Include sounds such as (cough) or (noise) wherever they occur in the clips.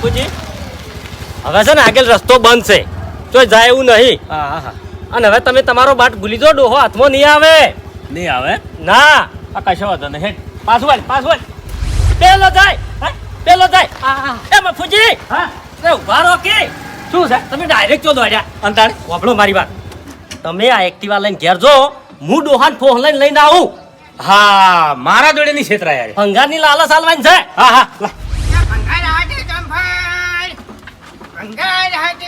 બાપુજી હવે છે ને આગળ રસ્તો બંધ છે. તો જાય એવું નહીં. હા હા હા. અને હવે તમે તમારો બાટ ભૂલી દો ડોહો હાથમાં નહીં આવે. નહીં આવે? ના. આ કશો વાંધો નહીં હેડ. પાછું વાળ પાછું વાળ પેલો જાય. હા, પેલો જાય. એ બાપુજી હા? રે ઊભા રહો કે. શું છે? તમે ડાયરેક્ટ ચો દોડ્યા. અંતારે વાપડો મારી વાત. તમે આ એક્ટિવા લઈને ઘેર જો. હું ડોહાન ફોન લઈને લઈને આવું. હા મારા જોડે ની છેતરા યાર ભંગારની લાલચ આલવાની છે. હા હા લા. ભંગાર હાથે જંફાર ભંગાર હાથે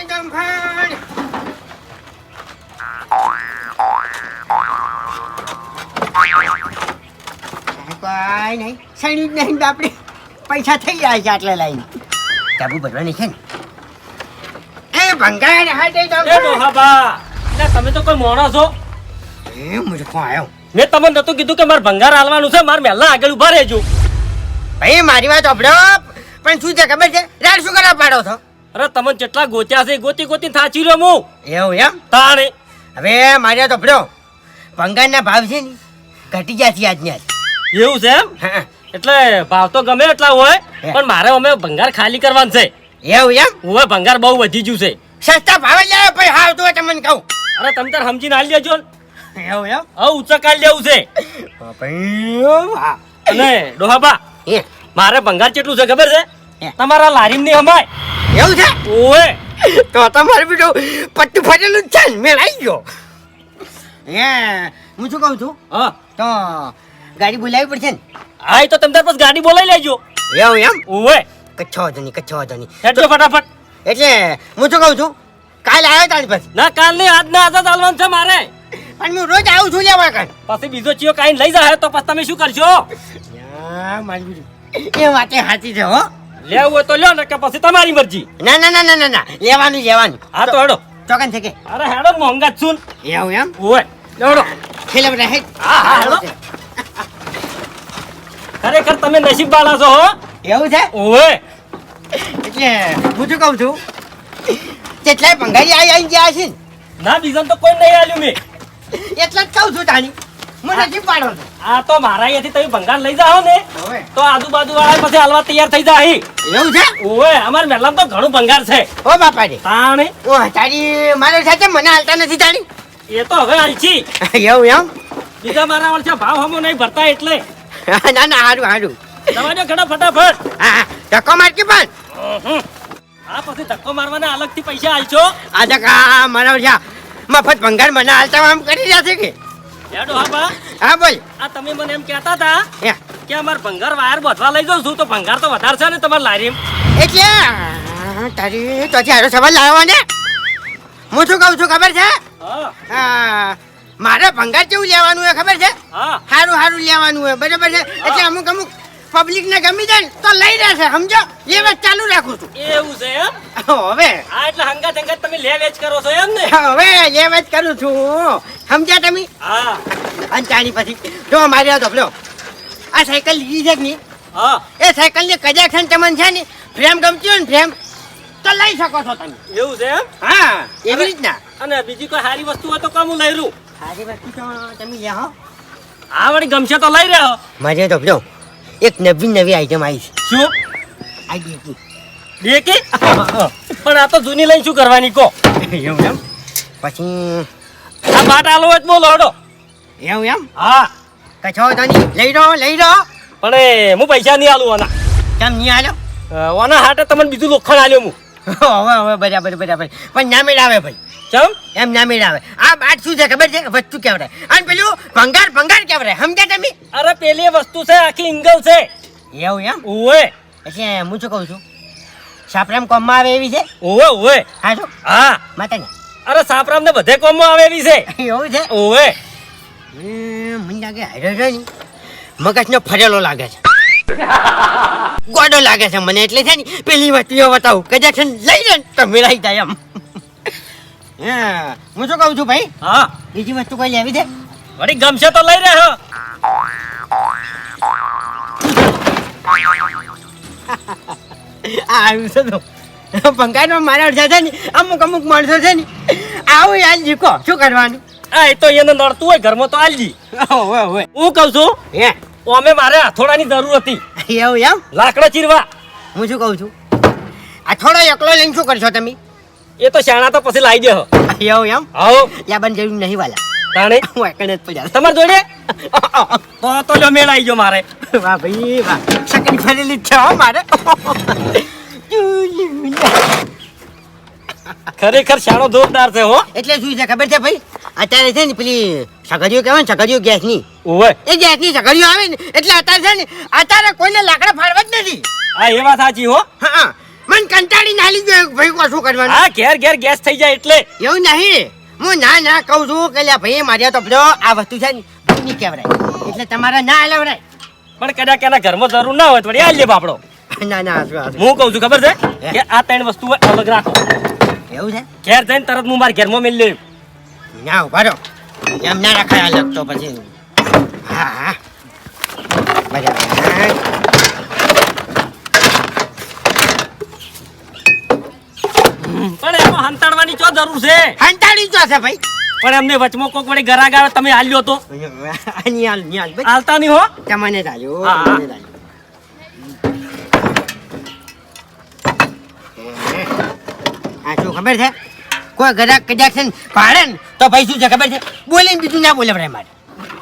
કોઈ નહીં શણી જ નહીં બાપડે. પૈસા થઈ જાય છે આટલે લાઈન. ટાબુ ભરવાની છે ને? એ ભંગાર હાથે એ જંફાર તમે તો કોઈ મોણો છો? એ મુજે કોણ આવ્યો મેં તમને નતું કીધું કે મારે ભંગાર હાલવાનું છે મારે મહેલા આગળ ઊભા રહેજો. ભાઈ મારી વાત સાંભળો. પણ શું છે ખબર છે? રાડ શું કરવા પાડો છો? અરે તમે જેટલા ગોત્યા છે ગોતી ગોતી થાચી રહ્યો હું એવું એમ? તાણે. હવે મારે તો સાંભળો ભંગારના ભાવ છે ને ઘટી ગયા છે આજને આજ એવું છે એમ? હા એટલે ભાવ તો ગમે એટલા હોય પણ મારે અમે ભંગાર ખાલી કરવાનું છે. એવું એમ? હવે ભંગાર બહુ વધી ગયું છે. સસ્તા ભાવે લાવે ભાઈ હાવ તો તમને કહું. અરે તમે તાર સમજીને હાલ લેજો ને. એવું એમ? હવે ઊંચા કાઢી લેવું છે. હા અને ડોહાબા મારે ભંગાર કેટલું છે ખબર છે? હે. તમારા લારીમની હમાય એવું છે? ઓએ તો તમારે બીજું પટ્ટું ફરેલું જ છે ને મેળ આવી ગયો. હે હું શું કહું છું? હા. તો ગાડી બોલાવી પડશે ને? હા તો તમે તાર પાસે ગાડી બોલાવી લેજો. એવું એમ? ઓએ કચ્છો જની કચ્છો જની નહીં. ફટાફટ. એટલે હું શું કહું છું? કાલ આવ્યો તારી પાસે? ના કાલ નહીં આજ ના આજ હાલવાનું છે મારે. પણ હું રોજ આવું છું લેવા કાન પછી બીજો ચિયો કાઈ લઈ જાય તો પછી તમે શું કરશો? મારી એ વાતે સાચી છે હો. લેવું હોય તો લ્યો ને કે પછી તમારી મરજી. ના ના ના ના ના લેવાનું લેવાનું હા તો હેડો. ચોકન છે કે? અરે હેડો મોંઘા છું એવું એમ? ઓય લેવડો ખેલે બધા હે હા હા હેડો ખરેખર તમે નસીબ વાળા છો હો. એવું છે? ઓય. એટલે હું શું કહું છું? કેટલાય ભંગારી આવી આવી ગયા છે ને. ના બીજા તો કોઈ નહીં આલ્યું મેં. એટલે જ કહું છું તાણી. મને નજીક પાડો આ તો મારા અહીંયાથી તમે ભંગાર લઈ જાઓ ને તો આજુબાજુ વાળા પછી હાલવા તૈયાર થઈ જાય એવું છે? ઓએ અમાર તો ઘણું ભંગાર છે. ઓ બાપા રે તાણે? ઓ તારી મારી સાથે મને હાલતા નથી તાણી એ તો હવે આલછી એવું એમ? બીજા મારા વર્ષે ભાવ હમો નહીં ભરતા એટલે. ના ના હારું હારું. તમારે ઘણા ફટાફટ. હા ધક્કો મારકી પણ. આ પછી ધક્કો મારવાના અલગથી પૈસા આલશો? આ ધક્કા મારા છે મફત ભંગાર મને હાલતા આમ કરી છે કે? હેડો હા બા. હા ભાઈ. આ તમે મને એમ કહેતા હતા કે અમાર ભંગાર વાયર બધવા લઈ જાઉં છું તો ભંગાર તો વધારે છે ને તમારે લારીમ. એટલે તારી તો હારો સવાલ લાવવા ને હું શું કહું છું ખબર છે? હા. મારે ભંગાર કેવું લેવાનું હોય ખબર છે? સારું સારું લેવાનું હોય બરાબર છે? એટલે અમુક અમુક પબ્લિક ને ગમી જાય તો લઈ રહેશે સમજો? લેવા ચાલુ રાખું છું. એવું છે એમ? હવે. આ એટલે હંગાત હંગાત તમે લે વેચ કરો છો એમ ને? હવે લે જ કરું છું. સમજ્યા તમે? હા. અને ચાની પછી જો મારી આ ધોપલો આ સાયકલ લીધી છે કે નહીં? હા. એ સાયકલની કજાખન તમને છે ને ફ્રેમ ગમતી ને ફ્રેમ તો લઈ શકો છો તમે. એવું છે એમ? હા એવી રીતના. અને બીજી કોઈ સારી વસ્તુ હોય તો કામ હું લઈ રહ્યું સારી વસ્તુ તો તમે લે હો. આ વળી ગમશે તો લઈ રહ્યો. મારે ધોપલો એક નવી નવી આઈટમ આવી છે. શું? આવી કે? પણ આ તો જૂની લઈને શું કરવાની કો એવું એમ? પછી? આ બાટ આલો તો બોલો હડો. એવું એમ? હા. કચો તો નહીં લઈ રહો લઈ રહો. પણ હું પૈસા નહીં આલું આના. કેમ નહીં આલો ઓના હાટે તમને બીજું લોખંડ આલ્યો હું. હવે હવે બરાબર બરાબર. પણ ના મેળાવે ભાઈ. ચમ? એમ ના મેળાવે આ બાટ શું છે ખબર છે? વસ્તુ કેવડે અને પેલું ભંગાર ભંગાર કેવડે સમજ્યા તમે? અરે પેલી વસ્તુ છે આખી ઇંગલ છે. એવું એમ? ઓવે એટલે હું શું કહું છું? સાપરામ કોમમાં આવે એવી છે? ઓવે ઓવે. હા જો હા. માતા ને અરે સાપરામ ને બધે કોમમાં આવે એવી છે. એવું છે? ઓવે. મને લાગે હારે છે ને. મગજનો ફરેલો લાગે છે. ગોડો લાગે છે મને એટલે છે ને પેલી વસ્તુઓ બતાવું. કદાચ છે લઈ લે તો મેળાઈ જાય એમ. હા હું શું કહું છું ભાઈ? હા. બીજી વસ્તુ કોઈ લેવી છે? વળી ગમશે તો લઈ રહ્યો. આ આવ્યું છે તો. પંખાનો મારા અડધા છે ને અમુક અમુક માણસો છે ને આવું યાર જીકો શું કરવાનું? આ એ તો એને નડતું હોય ઘરમાં તો આલજી. ઓવે ઓવે હું કહું છું હે? અમે મારે હથોડાની જરૂર હતી. એવું એમ? લાકડા ચીરવા. હું શું કહું છું? આ એકલો લઈને શું કરશો તમે? એ તો શાણા તો પછી લાવી દે એવું એમ? આવો. યા જરૂર નહીં વાલા. તાણે? હું એકને જ પડ્યા. તમારે જોડે? તો તો જો મેળ આવી ગયો મારે. વાહ ભાઈ વાહ. સકડી ફરેલી છે હો મારે. ખરેખર શાળો જોરદાર છે હો. એટલે શું છે ખબર છે ભાઈ? અત્યારે છે ને પેલી સગડીઓ કહેવાય ને સગડીઓ ગેસની. ઓવે. એ ગેસની સગડીઓ આવે ને એટલે અત્યારે છે ને અત્યારે કોઈને લાકડા ફાડવા જ નથી. હા એ વાત સાચી હો. હા મન કંટાળી નાલી ગયો ભાઈ કો શું કરવાનું. હા ઘેર ઘેર ગેસ થઈ જાય એટલે. એવું નહીં. હું ના ના કહું છું કે લ્યા ભાઈ મારે તો બધો આ વસ્તુ છે ને નહીં કહેવરાય એટલે તમારે ના હલાવરાય પણ કદાચ એના ઘરમાં જરૂર ના હોય તો આ લે બાપડો. ના ના. હું કહું છું ખબર છે? કે આ ત્રણ વસ્તુ અલગ રાખો. એવું છે? ઘેર જઈને તરત હું મારા ઘરમાં મેળ લેવું ના ઊભા રહો. એમ ના રખાય અલગ તો પછી. હા હા. બરાબર પણ એમાં હંતાડવાની ચો જરૂર છે. હંતાડી જો છે ભાઈ. પણ એમને વચમાં કોક વળી ગરાગ આવે તમે હાલ્યો તો. હાલતા નહીં હો. તમને ચાલ્યો હા, હા. આ શું ખબર છે? કોઈ ગરાક કદાચ છે પાડે ને તો ભાઈ શું છે ખબર છે? બોલીને બીજું ના બોલે ભાઈ મારે.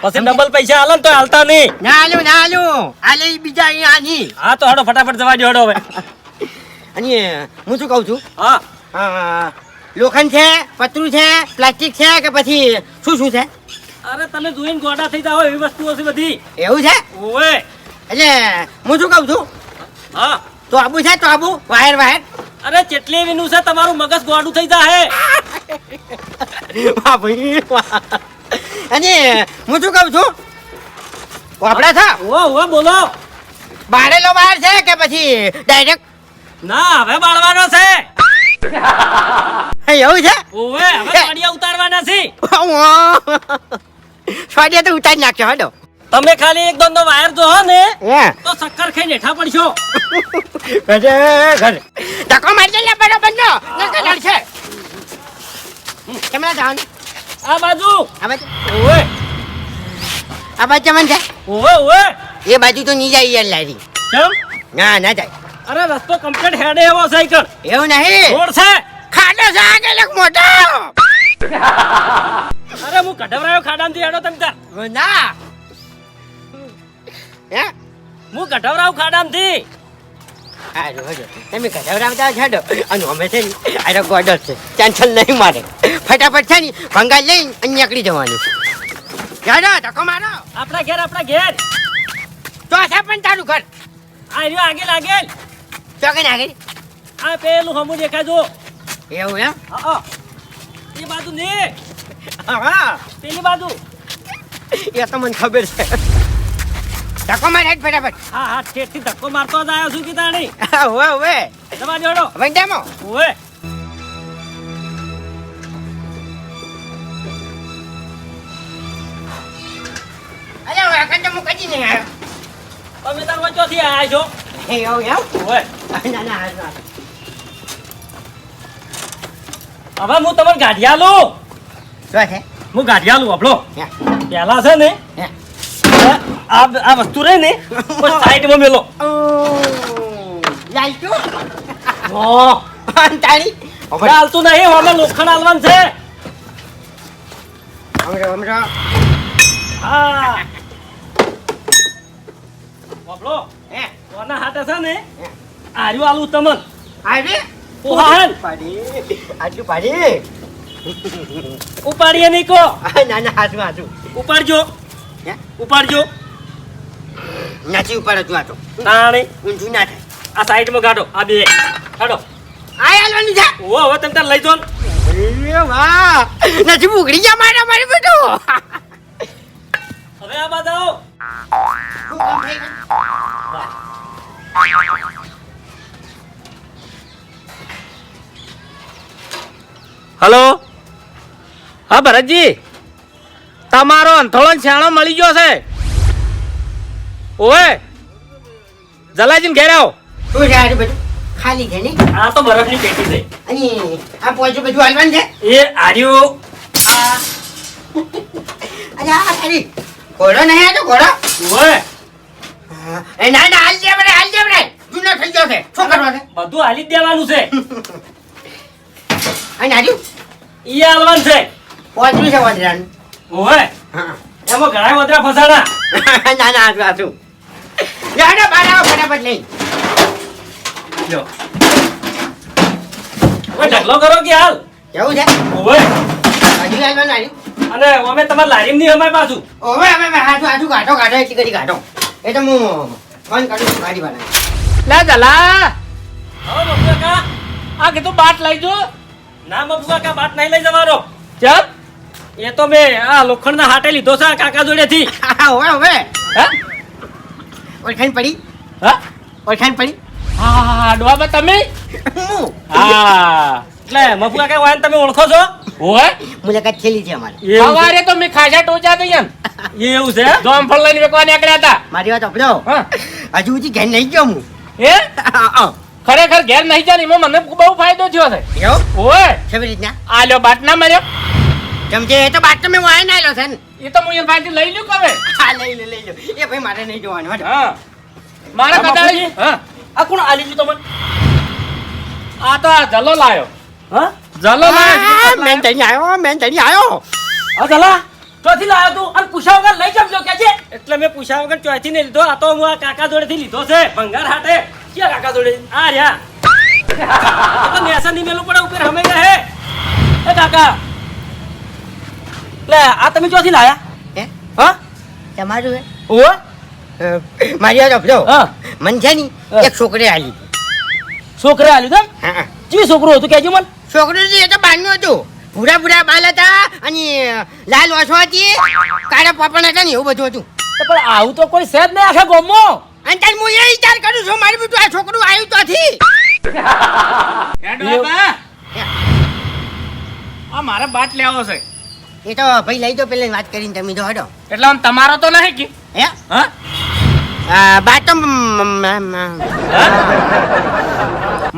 પછી ડબલ પૈસા હાલો તો હાલતા નહીં. ના આલ્યો ના આલ્યો હાલે બીજા અહીંયા નહીં હા તો હાડો ફટાફટ જવા દો હડો હવે. (laughs) અને હું શું કહું છું? હા. આ લોખંડ છે પતરું છે પ્લાસ્ટિક છે કે પછી શું શું છે? અરે તમે જોઈને ગોડા થઈ જાઓ એવી વસ્તુઓ છે બધી. એવું છે? ઓએ એટલે હું શું કહું છું? હા. તો આબુ છે તો આબુ વાયર વાયર અરે ચેટલી વિનું છે તમારું મગજ ગોડું થઈ જાય વાહ ભાઈ વાહ. અને હું શું કહું છું? વાપડા થા ઓ ઓ બોલો. બાળેલો બહાર છે કે પછી ડાયરેક્ટ? ના હવે બાળવાનો છે. (laughs) એવું છે? ઓવે હવે પાડિયા ઉતારવાના છે. સ્વાડિયા તો ઉતારી નાખ્યો હડો. તમે ખાલી એક દોન વાયર જો હો ને તો સક્કર ખાઈ નેઠા પડશો. ઘરે ઘરે. ધક્કો મારી દે બરાબર બંધો. નકર લડશે કેમના જવાનું? આ બાજુ. આ બાજુ. ઓવે. આ બાજુ છે? ઓવે ઓવે. એ બાજુ તો નહીં જાય યાર લારી. ના ના જાય. અરે રસ્તો કમ્પ્લીટ હેડે એવો સાયકલ. એવું નહીં? રોડ છે. ખાડો છે આગળ એક મોટો? અરે હું કઢવરાયો ખાડામાંથી હેડો તમ તાર ના. હે? હું કઢવરાવ ખાડામાંથી. તમે કઢવરાવતા છાડો અને અમે છે ને આરો ગોડર છે. ટેન્શન નહીં મારે. ફટાફટ છે ને ભંગાઈ લઈ અને નીકળી જવાનું ચાલો ધક્કો મારો. આપણા ઘેર આપણા ઘેર. તો છે પણ તારું ઘર. આ રહ્યો આગળ આગળ તો નાખી. આ પેલું હમું દેખાય જો. એવું એમ? હા. એ બાજુ ને. હા. પેલી બાજુ. એ તો મને ખબર છે. ધક્કો મારે હેડ ફટાફટ. હા હા ઠેઠથી ધક્કો મારતો જ આવ્યો છું કે તાણી હવે હવે. જવા જોડો વંડામો ડેમો. ઓવે અરે હવે અખંડ હું કદી નહીં આવ્યો. તમે તાર વચ્ચોથી આવ્યા છો. એવું એમ ઓવે ના ના હારું, હારું. હવે હું તમને ગાંઠિયા લઉં. શું છે? હું ગાંઠિયા લઉં આપડો પેલા છે ને હે. આ આ વસ્તુ રહે ને બસ સાઈડમાં (laughs) મેલો. લાલચું? હા (laughs) અને તારી ચાલતું નહીં હવે લોખંડ હાલવાનું છે. હમરો હા. બાપડો હે કોના હાથે છે ને આર્યું આલુ તમન. આવી ઓહાન પાડી આટલું પાડી? (laughs) ઉપાડીએ નહીં કો ના ના હાથમાં હાથું ઉપાડજો? ઉપાડજો. નાચી ઉપાડો હતું આ તો. તાણી. ઊંધું ના થાય. આ સાઈડમાં ગાડો. આ બે. હાડો. આ હાલવાનું છે ઓ હવે તમે તાર લઈ જો. અરે વાહ. નથી ઉગડી ગયા મારા મારી બેટો. હવે આ બાજુ આવો? હલો? હા ભરતજી. તમારો અંથોળો છાણો મળી ગયો છે. ઓએ જલાજીને ઘેર આવો. શું છે આજે બધું ખાલી છે ને? આ તો બરફની પેટી છે. અને આ પોચું બધું હાલવાનું છે? એ આર્યું. આ અરે આ ખાલી ઘોડો નહીં આ તો ઘોડો. ઓય એ ના ના હાલ બરાબર હાલ જે બરાબર જૂનો થઈ ગયો છે. છે શું કરવા છે? બધું હાલી જ દેવાનું છે. અને આજુ ઈ હાલવાનું છે. પહોંચ્યું છે વજરાનું ઓવે હા. એમાં ઘણા વધરા ફસાણા. (laughs) ના ના આજુ આજુ ના બહાર આવો ફટાફટ લઈ. ઓય ઢગલો કરો કે હાલ? કેવું છે? હજુ હાલવાનું આજુ અને અમે તમારે લારીમની અમારી પાછું. ઓવે હવે હવે હાથું હાથું કાઢો કાઢો એટલી કરી કાઢો. એ તો હું ફોન કરું છું મારી બનાવી લે જલા. હા મફુ કાકા. આ કીધું બાટ લઈ જો. ના મફુ કાકા બાટ નહીં લઈ જવાનો. ચમ એ તો મેં આ લોખંડના હાટે લીધો છે આ કાકા જોડેથી. ઓવે હવે હે? ઓળખાણ પડી? હા? ઓળખાણ પડી? હા હા હા ડોબા તમે? હા? એટલે મફુ કાકા વાયન તમે ઓળખો છો? ઓય મુલાકાત થયેલી છે અમારે. સવારે તો મેં ખાસા ટોચા થઈ ગયા (laughs) એવું છે? જોમફળ લઈને વેકવા નીકળ્યા હતા. મારી વાત આપડો હજુ સુધી ઘેર નહીં ગયો હું. એ ખરેખર ઘેર નહીં જાય એમાં મને બહુ ફાયદો થયો છે. એવું? ઓય. કેવી રીતના? આ લ્યો બાટ ના મર્યો કે એ તો બાદ તમે વાય ના છે એ તો હું પાસેથી લઈ લ્યું કવે હા લઈ લો લઈ લો એ ભાઈ મારે નહીં જોવાનું હા. મારા કદાળી હા. આ કોણ આલી તમને? આ તો આ જલો લાયો. હા? જલો આ, લાયો મેં તઈ આવ્યો મેં તઈ આવ્યો હા ચલા ચોથી લાયો તું અને પૂછ્યા વગર લઈ જમજો કે છે એટલે મેં પૂછ્યા વગર ચોથી ને લીધો. આ તો હું આ કાકા જોડેથી લીધો છે. ભંગાર હાટે કે કાકા જોડે આ રહ્યા તો નેસા ની મેલું પડે ઉપર હમે ગયા હે એ કાકા લે આ તમે ચોથી લાયા હે હા તમારું હે ઓ મારી આ જો મન છે ની એક છોકરી આલી છોકરે આલી તમ હા જી છોકરો હતું કેજો મન છોકરી હતી, એ તો બાંધ્યું હતું. ભૂરા ભૂરા બાલ હતા અને લાલ વાસો હતી કાળા પાપણ હતા ને એવું બધું હતું. તો પણ આવું તો કોઈ સેજ નહીં આખા ગોમો અને તાર હું એ વિચાર કરું છું મારી બધું આ છોકરું આવ્યું તો થી આ મારે બાટ લેવો છે. એ તો ભાઈ લઈ દો પેલા વાત કરીને તમે જો હડો. એટલે આમ તમારો તો નહીં કે? હે? હા? બાટ બાત તો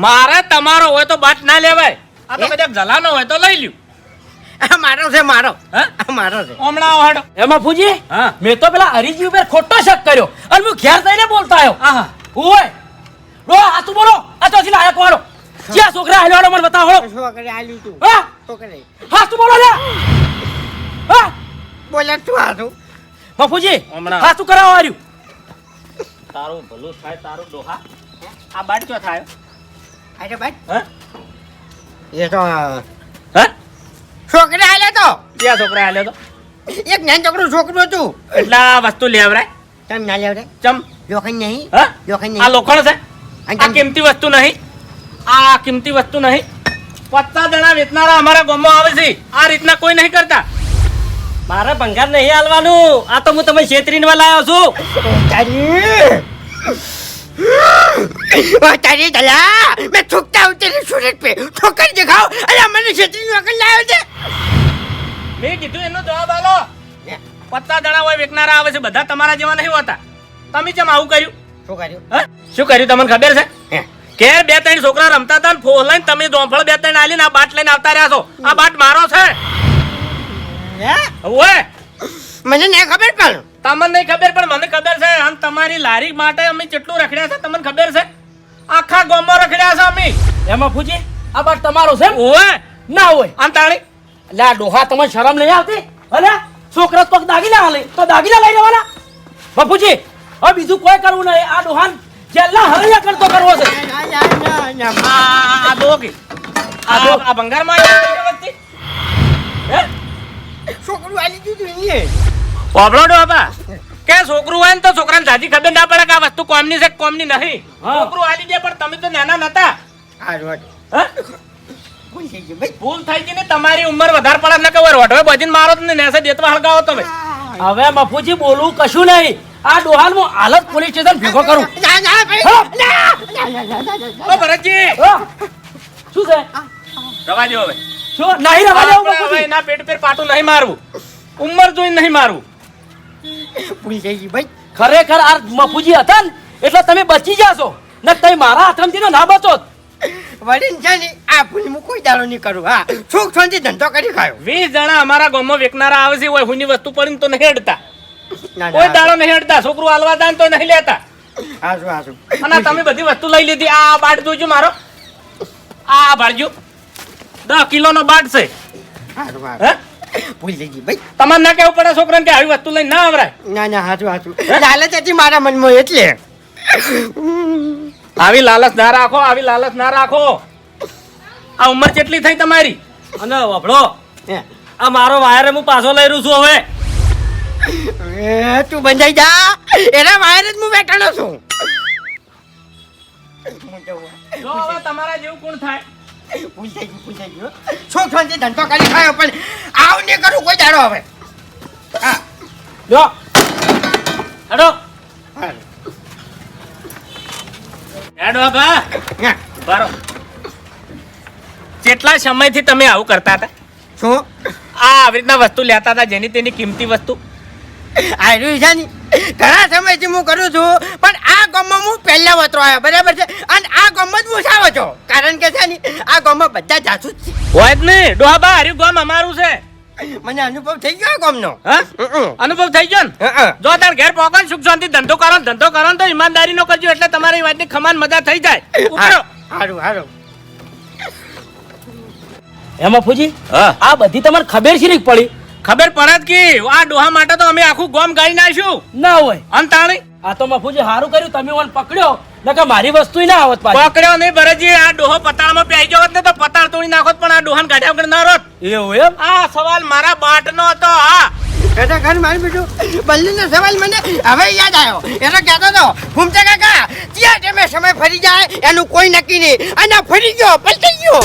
મારે તમારો હોય તો બાટ ના લેવાય. આ તો? કદાચ જલાનો હોય તો લઈ લ્યું. આ મારો છે મારો. હા? મારો છે. હમણાં આવો એમાં ફૂજી હા. મેં તો પેલા હરીજી ઉપર ખોટો શક કર્યો અને હું ઘેર જઈને બોલતા આવ્યો. આહા. ઓય. રો આ તું બોલો. આ તો લાયા કોરો ક્યાં છોકરા આલ્યો આનો મને બતાવો. છોકરી આલ્યું તું? હા? છોકરી હા તું બોલો લે. હા? બોલે તું હાથું બાપુજી હમણાં. હા તું કરાવો આર્યું તારું ભલું થાય તારું ડોહા. આ બાટ ક્યાં થાય? આ બાટ. હા? એ તો હા? છોકરી આલે તો. ક્યાં છોકરા આલ્યો તો? એક નાન છોકરું છોકરું હતું. એટલે વસ્તુ લેવરાય. ના ચમ? લોખંડ નહીં? હા? લોખંડ આ લોખંડ છે. આ કિંમતી વસ્તુ નહીં. આ કિંમતી વસ્તુ નહીં. પચાસ જણા વેચનારા અમારા ગામમાં આવે છે. આ રીતના કોઈ નહીં કરતા. મારે ભંગાર નહીં હાલવાનું. આ તો હું તમે છેતરીને લાવ્યો છું. તારી દલા મેં થૂકતા ઉતરી સુરત પે. ઠોકર દેખાવ અરે મને છેતરી વખત લાવ્યો છે. મેં કીધું એનો જવાબ આલો. પત્તા જણા હોય વેકનારા આવે છે બધા તમારા જેવા નહીં હોતા. તમે કેમ આવું કર્યું? શું કર્યું? હા? શું કર્યું? તમને ખબર છે? કે બે ત્રણ છોકરા રમતા હતા ને ફોન લઈને તમે દોંફળ બે ત્રણ આલીને આ બાટ લઈને આવતા રહ્યા છો. આ બાટ મારો છે. હે? ઓય મને નહીં ખબર પણ. તમને નહીં ખબર પણ મને ખબર છે. અને તમારી લારી માટે અમે કેટલું રખડ્યા છે તમને ખબર છે? આખા ગામમાં રખડ્યા છે અમે. એમાં ફૂજી આ બાર તમારો છે ઓય ના હોય. આમ તાણી એટલે આ ડોહા તમને શરમ નહીં આવતી? અલે છોકરા તો દાગીના હાલે તો દાગીના લઈ જવાના બાપુજી હવે બીજું કોઈ કરવું નહીં. આ ડોહાન જેલના હરૈયા કરતો કરવો છે. આ આ દોગી આ દો આ ભંગારમાં આવી ગઈ વસ્તી હે? છોકરું આલી દીધું એને. ઓબળો ડોબા કે છોકરું હોય ને તો છોકરાને જાજી ખબર ના પડે કે આ વસ્તુ કોમની છે કોમની નહીં. છોકરું આલી દે પણ તમે તો નાના નતા. આ રોડ. હે? ભૂલ થઈ ગઈ ભાઈ. ભૂલ થઈ ગઈ ને તમારી ઉંમર વધારે પડે ને કવર વઢવે બજીન મારો ને નેસે દેતવા હળગાવો તમે. હવે મફુજી બોલવું કશું નહીં. આ ડોહાલ હું હાલત પોલીસ સ્ટેશન ભેગો કરું. ના, ના. ના, ના, ના, ના, ના, ના. ઓ ભરતજી. શું છે? રવા દો હવે. શું? નહીં રવા એના પેટ પર પાટું નહીં મારવું. ઉંમર જોઈને નહીં મારવું. ભૂલ જઈ ભાઈ. ખરેખર આ મફુજી હતા ને એટલે તમે બચી જાશો ને તમે મારા તો ના બચો વડીલ છે ને આ ભૂલ હું કોઈ દાડો નહીં કરું હા. સુખ શાંતિ ધંધો કરી ખાયો. વીસ જણા અમારા ગામમાં વેચનારા આવે છે હોય હુની વસ્તુ પડીને તો નહીં અડતા કોઈ દાડો નહીં અડતા છોકરું હાલવા દાન તો નહીં લેતા. હાચું હાચું. અને તમે બધી વસ્તુ લઈ લીધી આ બાટ જોજો મારો. આ ભરજો દસ કિલોનો બાટ છે. હે? ભૂલી જઈ ભાઈ. તમારે ના કેવું પડે છોકરાને કે આવી વસ્તુ લઈને ના આવરાય. ના ના હાચું હાચું. લાલચ હતી મારા મનમાં એટલે. આવી લાલચ ના રાખો આવી લાલચ ના રાખો. આ ઉંમર કેટલી થઈ તમારી? અને વભળો આ મારો વાયર હું પાછો લઈ રહ્યું છું હવે. તું બંધાઈ જા. એના વાયર જ હું બેઠેલો છું. તમારા જેવું કોણ થાય? થઈ ગયું ભૂલ ગયું છોકરાને ધંધો કરી ખાયો પણ આવ ને કરું કોઈ દાડો હવે. હા. જો હેડો. હેડો બા હા. કેટલા સમયથી તમે આવું કરતા હતા શું? આ આવી રીતના વસ્તુ લેતા હતા જેની તેની કિંમતી વસ્તુ? આર્યું છે ને? ઘણા સમયથી હું કરું છું પણ આ ગામમાં હું પહેલા વતરો આવ્યો બરાબર છે? અને આ ગામમાં જ હું સાવ છો. કારણ કે છે ને આ ગામમાં બધા જાસૂસ છે. હોય જ નહીં ડોહાબા હાર્યું ગામ અમારું છે. મને અનુભવ થઈ ગયો ગામનો. હા? અનુભવ થઈ ગયો ને. જો તાર ઘેર પોકો ને સુખ શાંતિ ધંધો કરો ધંધો કરો ને તો ઈમાનદારી નો કરજો એટલે તમારી વાતની ખમાન મજા થઈ જાય. હારું હારું. એમાં ફૂજી હા. આ બધી તમને ખબર છે પડી? ખબર પડત કે આ ડોહા માટે તો અમે આખું ગોમ ગાઈ નાખ્યું. ના હોય. અંતાણી આ તો મફુજી સારું કર્યું તમે ઓન પકડ્યો. નકર મારી વસ્તુ ના આવત પાછી. પકડ્યો નહીં ભરતજી આ ડોહો પતાળમાં પ્યાઈ ગયો હોત ને તો પતાળ તોડી નાખોત પણ આ ડોહાન કાઢ્યા વગર ના રોત. એવું એમ? આ સવાલ મારા બાટનો હતો હા. એટલે ઘર મારી બેઠું. બલ્લીનો સવાલ મને હવે યાદ આવ્યો. એટલે કહેતો હતો ફૂમતા કાકા ત્યાં તમે સમય ફરી જાય એનું કોઈ નક્કી નહીં. અને ફરી ગયો પલટી ગયો.